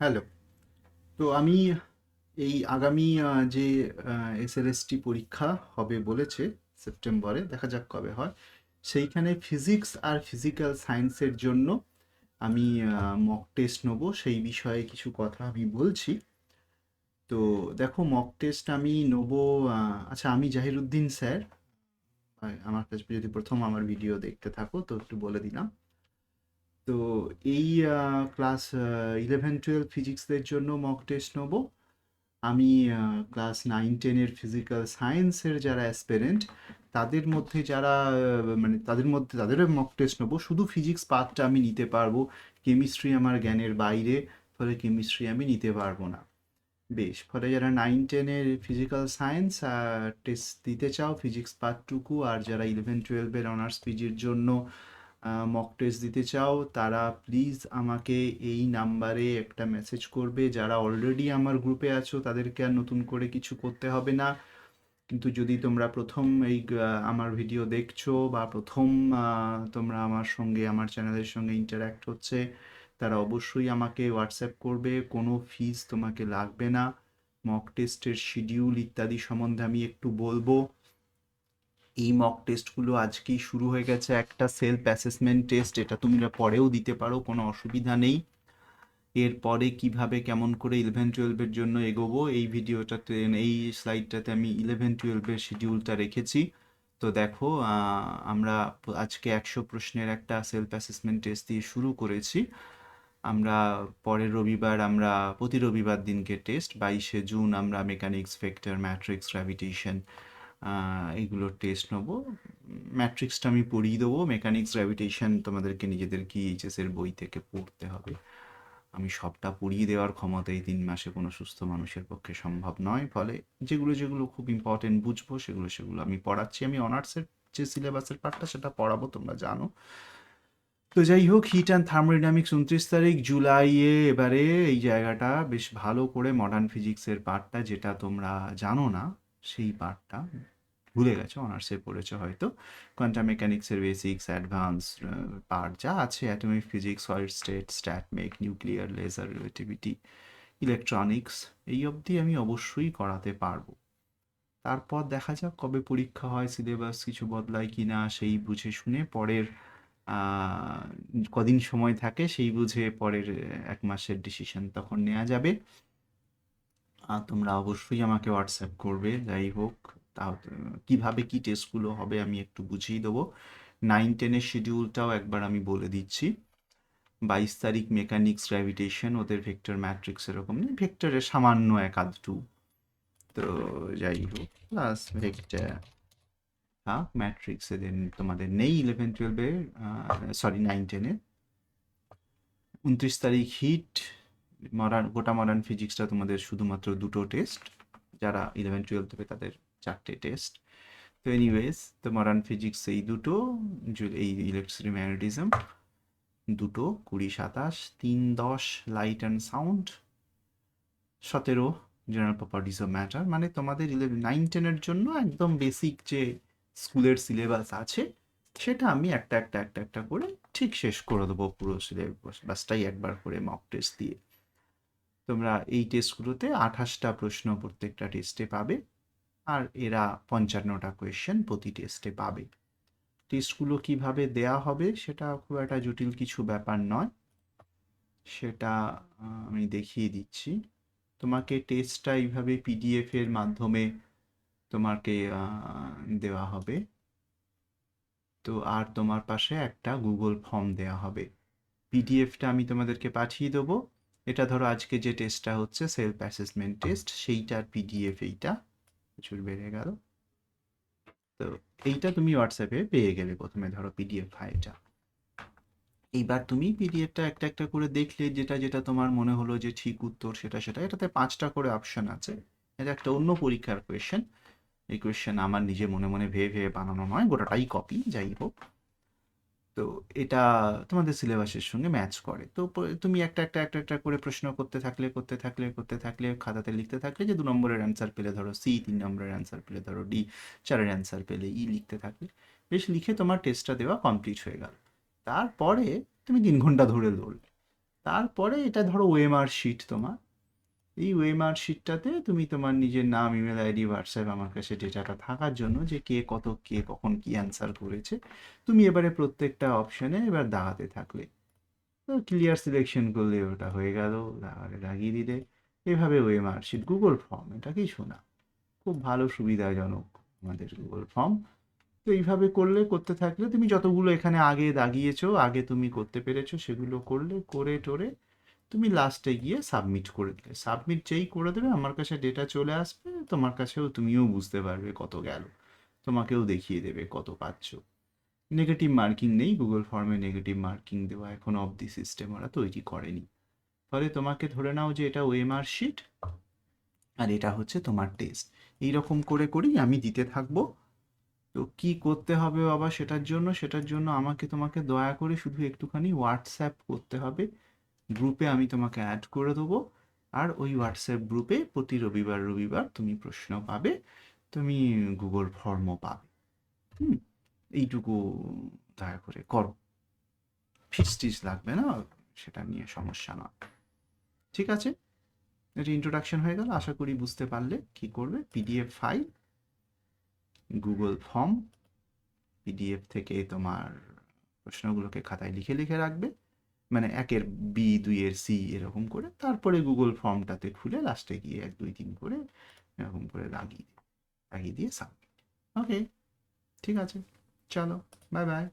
Hello. তো আমি এই আগামী যে এসএলএসটি পরীক্ষা হবে বলেছে সেপ্টেম্বরে, দেখা যাক কবে হয়, সেইখানে ফিজিক্স আর ফিজিক্যাল সায়েন্সের জন্য আমি মক টেস্ট নেব, সেই বিষয়ে কিছু কথা আমি বলছি। তো দেখো, মক টেস্ট আমি নেব আচ্ছা আমি জাহিরুদ্দিন স্যার আমার কাছে যদি প্রথম আমার ভিডিও দেখতে থাকো, তো একটু বলে দিলাম। তো এই ক্লাস ইলেভেন টুয়েলভ ফিজিক্সদের জন্য মক টেস্ট নেব। আমি ক্লাস নাইন টেনের ফিজিক্যাল সায়েন্সের যারা অ্যাসপেরেন্ট তাদের মধ্যে যারা মানে তাদের মধ্যে, তাদেরও মক টেস্ট নেব। শুধু ফিজিক্স পার্টটা আমি নিতে পারব। কেমিস্ট্রি আমার জ্ঞানের বাইরে, ফলে কেমিস্ট্রি আমি নিতে পারব না। বেশ, ফলে যারা নাইন টেনের ফিজিক্যাল সায়েন্স টেস্ট দিতে চাও ফিজিক্স পার্টটুকু আর যারা ইলেভেন টুয়েলভের অনার্স পিজির জন্য মক টেস্ট দিতে চাও, তারা প্লিজ আমাকে এই নাম্বারে একটা মেসেজ করবে। যারা অলরেডি আমার গ্রুপে আছো, তাদেরকে আর নতুন করে কিছু করতে হবে না। কিন্তু যদি তোমরা প্রথম এই আমার ভিডিও দেখছ বা প্রথম তোমরা আমার সঙ্গে, আমার চ্যানেলের সঙ্গে ইন্টারাক্ট হচ্ছে, তারা অবশ্যই আমাকে হোয়াটসঅ্যাপ করবে। কোনো ফিস তোমাকে লাগবে না। মক টেস্টের শিডিউল ইত্যাদি সম্বন্ধে আমি একটু বলব। এই মক টেস্টগুলো আজকেই শুরু হয়ে গেছে। একটা সেলফ অ্যাসেসমেন্ট টেস্ট এটা তোমরা পরেও দিতে পারো, কোনো অসুবিধা নেই। এরপরে কীভাবে, কেমন করে ইলেভেন টুয়েলভের জন্য এগোবো, এই ভিডিওটাতে, এই স্লাইডটাতে আমি ইলেভেন টুয়েলভের শিডিউলটা রেখেছি। তো দেখো আমরা আজকে একশো প্রশ্নের একটা সেলফ অ্যাসেসমেন্ট টেস্ট দিয়ে শুরু করেছি। আমরা পরের রবিবার, আমরা প্রতি রবিবার দিনকে টেস্ট বাইশে জুন আমরা মেকানিক্স ভেক্টর ম্যাট্রিক্স গ্র্যাভিটেশন এইগুলোর টেস্ট নেব। ম্যাট্রিক্সটা আমি পড়িয়ে দেবো। মেকানিক্স গ্র্যাভিটেশন তোমাদেরকে নিজেদেরকে এইচএস এর বই থেকে পড়তে হবে। আমি সবটা পড়িয়ে দেওয়ার ক্ষমতা এই তিন মাসে কোনো সুস্থ মানুষের পক্ষে সম্ভব নয়। ফলে যেগুলো যেগুলো খুব ইম্পর্টেন্ট বুঝব, সেগুলো সেগুলো আমি পড়াচ্ছি। আমি অনার্সের যে সিলেবাসের পার্টটা সেটা পড়াবো, তোমরা জানো। তো যাই হোক হিট অ্যান্ড থার্মোডাইনামিক্স উনত্রিশ তারিখ, জুলাইয়ে এবারে এই জায়গাটা বেশ ভালো করে মডার্ন ফিজিক্সের পার্টটা যেটা তোমরা জানো না সেই পার্টটা ভুলে গেছো অনার্সে পড়েছো হয়তো। কোয়ান্টাম মেকানিক্সের বেসিক্স অ্যাডভান্স পার্ট যা আছে atomic physics solid state স্ট্যাটমেক nuclear laser relativity electronics এই অবধি আমি অবশ্যই করাতে পারব। তারপর দেখা যাক কবে পরীক্ষা হয় সিলেবাস কিছু বদলায় কি না সেই বুঝে শুনে পরের কদিন সময় থাকে, সেই বুঝে পরের এক মাসের ডিসিশন তখন নেওয়া যাবে। তোমরা অবশ্যই আমাকে হোয়াটসঅ্যাপ করবে যাই হোক। তো, কীভাবে কি টেস্টগুলো হবে আমি একটু বুঝিয়ে দেবো। নাইন টেনের শিডিউলটাও একবার আমি বলে দিচ্ছি। বাইশ তারিখ মেকানিক্স গ্র্যাভিটেশন ওদের ভেক্টর ম্যাট্রিক্স এরকম নেই ভেক্টরের সামান্য এক আধটু তো যাই হোক প্লাস ভেক্টর হ্যাঁ ম্যাট্রিক্স এদের তোমাদের নেই ইলেভেন টুয়েলভে সরি নাইন টেনে উনত্রিশ তারিখ হিট মডার্ন গোটা মডার্ন ফিজিক্সটা তোমাদের শুধুমাত্র দুটো টেস্ট যারা ইলেভেন টুয়েলভ দেবে তাদের চারটে টেস্ট তো এনিওয়েজ তো মডার্ন ফিজিক্স এই দুটো, এই ইলেকট্রিসিটি ম্যাগনেটিজম দুটো, কুড়ি, সাতাশ, তিন, দশ লাইট অ্যান্ড সাউন্ড সতেরো জেনারেল প্রপার্টিস অফ ম্যাটার মানে তোমাদের ইলেভেন নাইন টেনের জন্য একদম বেসিক যে স্কুলের সিলেবাস আছে, সেটা আমি একটা একটা একটা একটা করে ঠিক শেষ করে দেবো পুরো সিলেবাসটাই একবার করে মক টেস্ট দিয়ে। তোমরা এই টেস্টগুলোতে আঠাশটা প্রশ্ন প্রত্যেকটা টেস্টে পাবে, আর এরা পঞ্চান্নটা কোয়েশ্চেন প্রতি টেস্টে পাবে। টেস্টগুলো কীভাবে দেয়া হবে সেটা খুব একটা জটিল কিছু ব্যাপার নয়। সেটা আমি দেখিয়ে দিচ্ছি। তোমাকে টেস্টটা এইভাবে পিডিএফ এর মাধ্যমে তোমাকে দেওয়া হবে। তো আর তোমার পাশে একটা গুগল ফর্ম দেওয়া হবে। পিডিএফটা আমি তোমাদেরকে পাঠিয়ে দেবো। এটা ধরো আজকে যে টেস্টটা হচ্ছে সেলফ অ্যাসেসমেন্ট টেস্ট সেইটার পিডিএফ এইটা প্রচুর বেড়ে গেল। তো এইটা তুমি হোয়াটসঅ্যাপে পেয়ে গেলে প্রথমে ধরো পিডিএফ ফাইলটা। এইবার তুমি পিডিএফটা একটা একটা করে দেখলে যেটা যেটা তোমার মনে হলো যে ঠিক উত্তর সেটা সেটা, এটাতে পাঁচটা করে অপশন আছে। এটা একটা অন্য পরীক্ষার কোয়েশ্চেন এই কোয়েশ্চেন আমার নিজে মনে মনে ভেবে ভেবে বানানো নয়, গোটাটাই কপি যাই হোক। তো এটা তোমাদের সিলেবাসের সঙ্গে ম্যাচ করে। তো তুমি একটা একটা একটা একটা করে প্রশ্ন করতে থাকলে করতে থাকলে করতে থাকলে, খাতাতে লিখতে থাকলে যে দু নম্বরের অ্যান্সার পেলে ধরো সি তিন নম্বরের অ্যান্সার পেলে ধরো ডি চারের অ্যান্সার পেলে ই লিখতে থাকলে বেশ লিখে তোমার টেস্টটা দেওয়া কমপ্লিট হয়ে গেল। তারপরে তুমি তিন ঘণ্টা ধরে দৌড়লে। তারপরে এটা ধরো ওএমআর শিট তোমার এই ওএমআর শিটটাতে তুমি তোমার নিজের নাম ইমেল আইডি হোয়াটসঅ্যাপ আমার কাছে ডেটাটা থাকার জন্য যে কে কত কে কখন কি অ্যান্সার করেছে, তুমি এবারে প্রত্যেকটা অপশানে এবার দাগাতে থাকলে। তো ক্লিয়ার সিলেকশন করলে ওটা হয়ে গেল তারপরে লাগিয়ে দিলে। এভাবে ওএমআর শিট গুগল ফর্ম এটা কিছু না খুব ভালো, সুবিধাজনক আমাদের গুগল ফর্ম তো এইভাবে করলে, করতে থাকলে তুমি যতগুলো এখানে আগে দাগিয়েছো, আগে তুমি করতে পেরেছ, সেগুলো করলে করে টোরে তুমি লাস্টে গিয়ে সাবমিট করে দিলে। সাবমিট যেই করে দেবে, আমার কাছে ডেটা চলে আসবে, তোমার কাছেও তুমিও বুঝতে পারবে কত গেল। তোমাকেও দেখিয়ে দেবে কত পাচ্ছ। নেগেটিভ মার্কিং নেই গুগল ফর্মে নেগেটিভ মার্কিং দেওয়া এখনও অবধি সিস্টেম ওরা তৈরি করেনি। ফলে তোমাকে ধরে নাও যে এটা ওএমআর শিট আর এটা হচ্ছে তোমার টেস্ট এইরকম করে করেই আমি দিতে থাকব। তো কি করতে হবে বাবা সেটার জন্য? সেটার জন্য আমাকে তোমাকে দয়া করে শুধু একটুখানি হোয়াটসঅ্যাপ করতে হবে। গ্রুপে আমি তোমাকে অ্যাড করে দেবো। আর ওই হোয়াটসঅ্যাপ গ্রুপে প্রতি রবিবার রবিবার তুমি প্রশ্ন পাবে, তুমি গুগল ফর্মও পাবে। হুম, এইটুকু দয়া করে করো। ফিস টিস লাগবে না, সেটা নিয়ে সমস্যা নয়। ঠিক আছে? এটা ইন্ট্রোডাকশন হয়ে গেল। আশা করি বুঝতে পারলে কি করবে? PDF file Google form PDF থেকে তোমার প্রশ্নগুলোকে খাতায় লিখে লিখে রাখবে। মানে একের বি দুই এর সি এরকম করে, তারপরে গুগল ফর্মটাতে খুলে লাস্টে গিয়ে এক, দুই, তিন করে এরকম করে লাগিয়ে লাগিয়ে দিয়ে সাবমিট ওকে ঠিক আছে? চলো বাই বাই